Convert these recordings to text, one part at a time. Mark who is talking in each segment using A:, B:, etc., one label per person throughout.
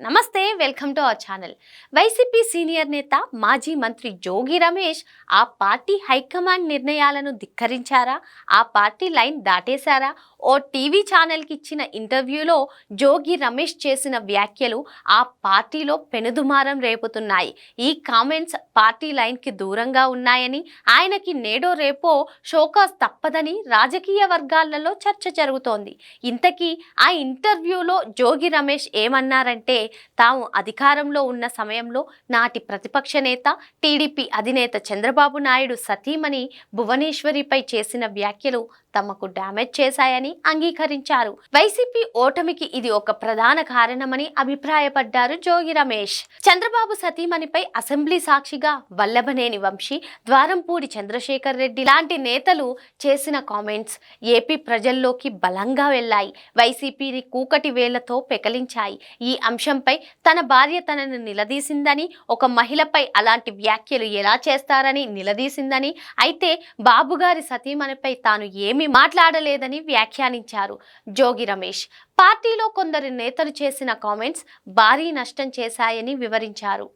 A: నమస్తే welcome to our channel. YCP senior నేత మాజీ మంత్రి జోగి రమేష్ ఆ పార్టీ హైకమాండ్ నిర్ణయాలను ధిక్కరించారా? ఆ పార్టీ లైన్ దాటేశారా? ఓ టీవీ ఛానల్కి ఇచ్చిన ఇంటర్వ్యూలో జోగి రమేష్ చేసిన వ్యాఖ్యలు ఆ పార్టీలో పెనుదుమారం రేపుతున్నాయి. ఈ కామెంట్స్ పార్టీ లైన్కి దూరంగా ఉన్నాయని ఆయనకి నేడో రేపో షోకాస్ తప్పదని రాజకీయ వర్గాలలో చర్చ జరుగుతోంది. ఇంతకీ ఆ ఇంటర్వ్యూలో జోగి రమేష్ ఏమన్నారంటే తాము అధికారంలో ఉన్న సమయంలో నాటి ప్రతిపక్ష నేత టీడీపీ అధినేత చంద్రబాబు నాయుడు సతీమణి భువనేశ్వరిపై చేసిన వ్యాఖ్యలు తమకు డ్యామేజ్ చేశాయని అంగీకరించారు. వైసీపీ ఓటమికి ఇది ఒక ప్రధాన కారణమని అభిప్రాయపడ్డారు జోగి రమేష్. చంద్రబాబు సతీమణిపై అసెంబ్లీ సాక్షిగా వల్లభనేని వంశీ ద్వారంపూడి చంద్రశేఖర్ రెడ్డి లాంటి నేతలు చేసిన కామెంట్స్ ఏపీ ప్రజల్లోకి బలంగా వెళ్ళాయి. వైసీపీని కూకటి వేళ్ళతో పెకలించాయి. ఈ అంశంపై తన భార్య తనను నిలదీసిందని ఒక మహిళపై అలాంటి వ్యాఖ్యలు ఎలా చేస్తారని నిలదీసిందని అయితే బాబుగారి సతీమణిపై తాను ఏమీ మాట్లాడలేదని వ్యాఖ్యానించారు జోగి రమేష్. పార్టీలో కొందరు నేతలు చేసిన కామెంట్స్ భారీ నష్టం చేశాయని వివరించారు.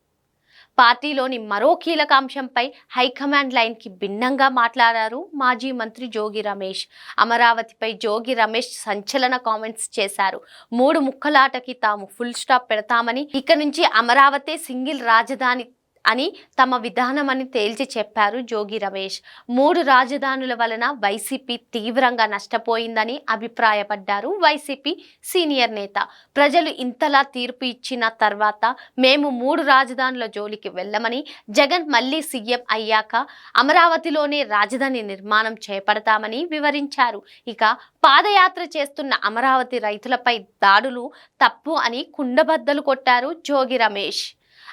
A: పార్టీలోని మరో కీలక అంశంపై హైకమాండ్ లైన్కి భిన్నంగా మాట్లాడారు మాజీ మంత్రి జోగి రమేష్. అమరావతిపై జోగి రమేష్ సంచలన కామెంట్స్ చేశారు. మూడు ముక్కలాటకి తాము ఫుల్ స్టాప్ పెడతామని ఇక నుంచి అమరావతి సింగిల్ రాజధాని అని తమ విధానమని తేల్చి చెప్పారు జోగి రమేష్. మూడు రాజధానుల వలన వైసీపీ తీవ్రంగా నష్టపోయిందని అభిప్రాయపడ్డారు వైసీపీ సీనియర్ నేత. ప్రజలు ఇంతలా తీర్పు ఇచ్చిన తర్వాత మేము మూడు రాజధానుల జోలికి వెళ్ళమని జగన్ మళ్ళీ సీఎం అయ్యాక అమరావతిలోనే రాజధాని నిర్మాణం చేపడతామని వివరించారు. ఇక పాదయాత్ర చేస్తున్న అమరావతి రైతులపై దాడులు తప్పు అని కుండబద్దలు కొట్టారు జోగి రమేష్.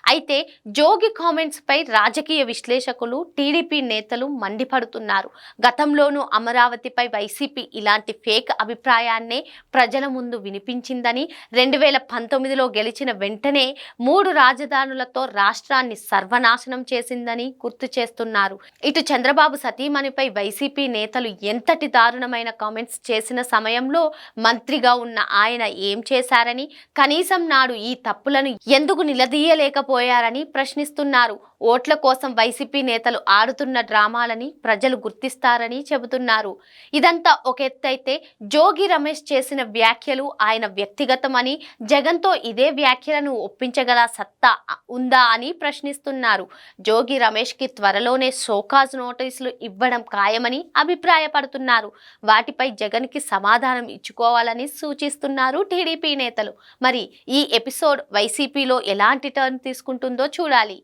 A: అయితే జోగి కామెంట్స్ పై రాజకీయ విశ్లేషకులు టీడీపీ నేతలు మండిపడుతున్నారు. గతంలోనూ అమరావతిపై వైసీపీ ఇలాంటి ఫేక్ అభిప్రాయాన్నే ప్రజల ముందు వినిపించిందని రెండు వేల పంతొమ్మిదిలో గెలిచిన వెంటనే మూడు రాజధానులతో రాష్ట్రాన్ని సర్వనాశనం చేసిందని గుర్తు చేస్తున్నారు. ఇటు చంద్రబాబు సతీమణిపై వైసీపీ నేతలు ఎంతటి దారుణమైన కామెంట్స్ చేసిన సమయంలో మంత్రిగా ఉన్న ఆయన ఏం చేశారని కనీసం నాడు ఈ తప్పులను ఎందుకు నిలదీయలేకపో పోయారని ప్రశ్నిస్తున్నారు. ఓట్ల కోసం వైసీపీ నేతలు ఆడుతున్న డ్రామాలని ప్రజలు గుర్తిస్తారని చెబుతున్నారు. ఇదంతా ఒక ఎత్తైతే జోగి రమేష్ చేసిన వ్యాఖ్యలు ఆయన వ్యక్తిగతమని జగన్తో ఇదే వ్యాఖ్యలను ఒప్పించగల సత్తా ఉందా అని ప్రశ్నిస్తున్నారు. జోగి రమేష్కి త్వరలోనే షోకాజ్ నోటీసులు ఇవ్వడం ఖాయమని అభిప్రాయపడుతున్నారు. వాటిపై జగన్కి సమాధానం ఇచ్చుకోవాలని సూచిస్తున్నారు టీడీపీ నేతలు. మరి ఈ ఎపిసోడ్ వైసీపీలో ఎలాంటి టర్న్ తీసుకుంటుందో చూడాలి.